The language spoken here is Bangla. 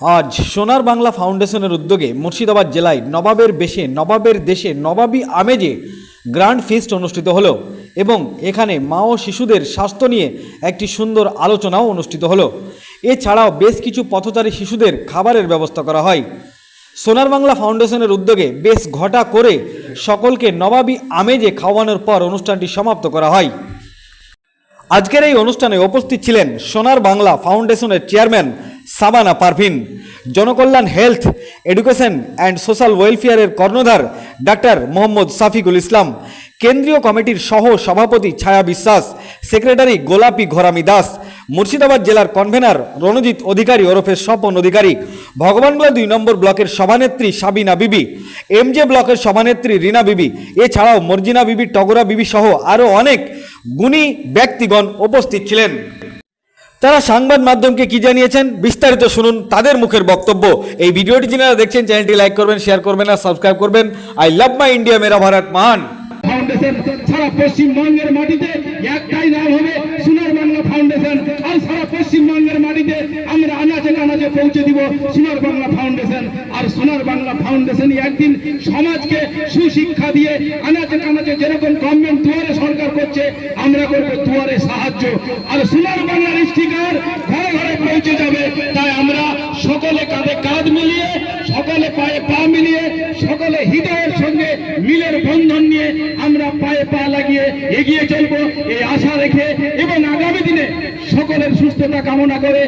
আজ সোনার বাংলা ফাউন্ডেশনের উদ্যোগে মুর্শিদাবাদ জেলায় নবাবের বেশে, নবাবের দেশে, নবাবী আমেজে গ্র্যান্ড ফিস্ট অনুষ্ঠিত হলো এবং এখানে মা ও শিশুদের স্বাস্থ্য নিয়ে একটি সুন্দর আলোচনাও অনুষ্ঠিত হলো। এছাড়াও বেশ কিছু পথচারী শিশুদের খাবারের ব্যবস্থা করা হয়। সোনার বাংলা ফাউন্ডেশনের উদ্যোগে বেশ ঘটা করে সকলকে নবাবী আমেজে খাওয়ানোর পর অনুষ্ঠানটি সমাপ্ত করা হয়। আজকের এই অনুষ্ঠানে উপস্থিত ছিলেন সোনার বাংলা ফাউন্ডেশনের chairman Sabana Parvin, Janakalyan health, education and social ওয়েলফেয়ারের কর্ণধার ডাক্তার মোহাম্মদ সাফিকুল ইসলাম, কেন্দ্রীয় কমিটির সহ সভাপতি ছায়া বিশ্বাস, সেক্রেটারি গোলাপি ঘরামি দাস, মুর্শিদাবাদ জেলার কনভেনার রণজিৎ অধিকারী ওরফে স্বপন অধিকারী ভগবানগোলা দুই নম্বর ব্লকের সভানেত্রী সাবিনা বিবি এম জে ব্লকের সভানেত্রী রিনা বিবি, এছাড়াও মর্জিনা বিবি, টগরা বিবি সহ আরও অনেক গুণী ব্যক্তিগণ উপস্থিত ছিলেন। তারা সংবাদ মাধ্যমকে কি জানিয়েছেন? বিস্তারিত শুনুন তাদের মুখের বক্তব্য। এই ভিডিওটি যারা দেখছেন, চ্যানেলটি লাইক করবেন, শেয়ার করবেন আর সাবস্ক্রাইব করবেন। আই লাভ মাই ইন্ডিয়া, মেরা ভারত মহান সারা পশ্চিমবঙ্গের মাটিতে একটাই নাম হবে সোনার বাংলা ফাউন্ডেশন আর সারা পশ্চিমবঙ্গের মাটিতে আমরা আনাচে পৌঁছে দিব সোনার বাংলা ফাউন্ডেশন আর সোনার বাংলা ফাউন্ডেশন একদিন সমাজকে সুশিক্ষা দিয়ে আনাচে কানাচে যেরকম গভর্নমেন্ট দুয়ারে সরকার করছে আমরা করব দুয়ারে সাহায্য। আর সোনার বাংলার স্টিকার ঘরে ঘরে পৌঁছে যাবে। তাই আমরা সকলে কাঁধে কাঁধ মিলিয়ে, সকলে পায়ে পা মিলিয়ে, সকলে হৃদয়ের সঙ্গে মিলের বন্ধন নিয়ে আমরা পায়ে পা লাগিয়ে এগিয়ে চলবো। এই আশা রেখে এবং আগামী দিনে সকলের সুস্থতা কামনা করে